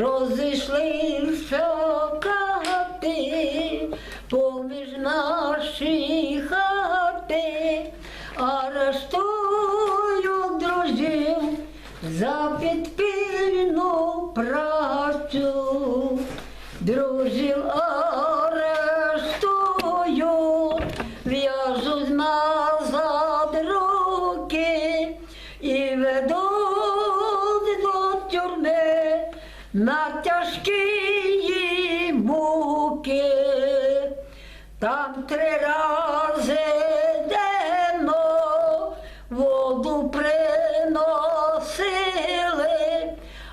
Розійшлися кати поміж наші хати, арештую друзів за підпільну працю. Друзів арештую, в'яжуть назад руки і ведуть до тюрми на тяжкі муки. Там три рази денно воду приносили,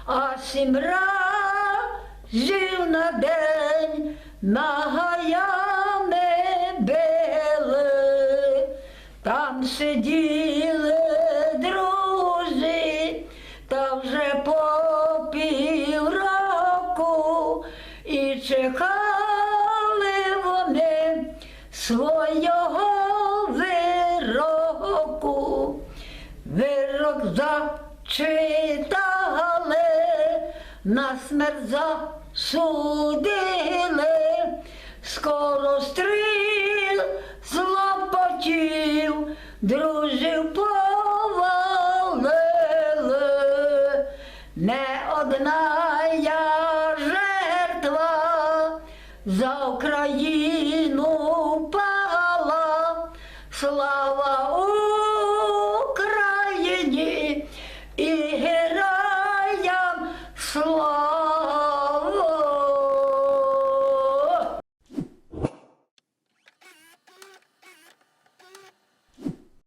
а сім разів на день нагаями били. Там сиділи чекали вони свого вироку. Вирок зачитали, на смерть засудили, скоро стріл з лопатів, друзів повалили. Не одна я за Україну пала, слава Україні і героям слава.